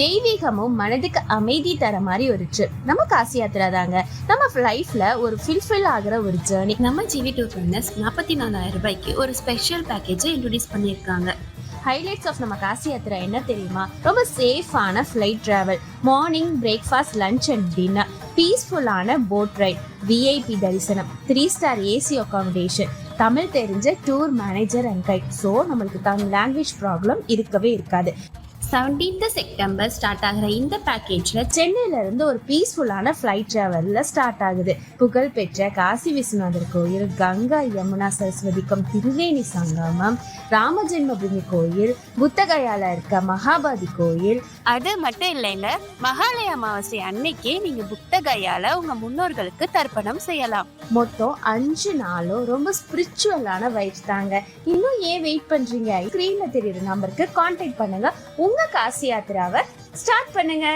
தெய்வீகமும் மனதுக்கு அமைதி தர மாதிரி ஒரு ட்ரிப் நம்ம காசி யாத்திரா தாங்க. நம்ம லைஃப்ல ஒரு ஃபில்ஃபில் ஆகிற ஒரு ஜேர்னி நம்ம ஜிவி டூர் பிளானர்ஸ் நாற்பத்தி நாலாயிரம் ரூபாய்க்கு ஒரு ஸ்பெஷல் பேக்கேஜை இன்ட்ரடியூஸ் பண்ணியிருக்காங்க. ஹைலைட்ஸ் ஆஃப் நம்ம காசி யாத்திரா என்ன தெரியுமா? ரொம்ப சேஃபான flight travel morning breakfast lunch and dinner பீஸ்ஃபுல்லான boat ride VIP தரிசனம். Three star AC accommodation Tamil தெரிஞ்ச tour manager and guide so நம்மளுக்கு தமிழ் லாங்குவேஜ் ப்ராப்ளம் இருக்கவே இருக்காது. 17th செப்டம்பர் ஸ்டார்ட் ஆகிற இந்த பேக்கேஜில் சென்னையில இருந்து ஒரு பீஸ்ஃபுல்லான ஃப்ளைட் டிராவல்ல ஸ்டார்ட் ஆகுது. புகழ்பெற்ற காசி விஸ்வநாதர் கோயில் கங்கா யமுனா சரஸ்வதிக்கம் திருவேணி சங்கமம் ராம ஜென்மபூமி கோயில் புத்தகயால இருக்க மகாபாதி கோயில். அது மட்டும் இல்லைங்க மகாலய அமாவாசை அன்னைக்கே நீங்க புத்தகையால உங்க முன்னோர்களுக்கு தர்ப்பணம் செய்யலாம். மொத்தம் அஞ்சு நாளும் ரொம்ப ஸ்பிரிச்சுவலான வைப்ஸ் தாங்க. இன்னும் ஏன் வெயிட் பண்றீங்க? ஸ்க்ரீன்ல தெரியுற நம்பருக்கு கான்டாக்ட் பண்ணுங்க. உங்க காசி யாத்திராவை ஸ்டார்ட் பண்ணுங்க.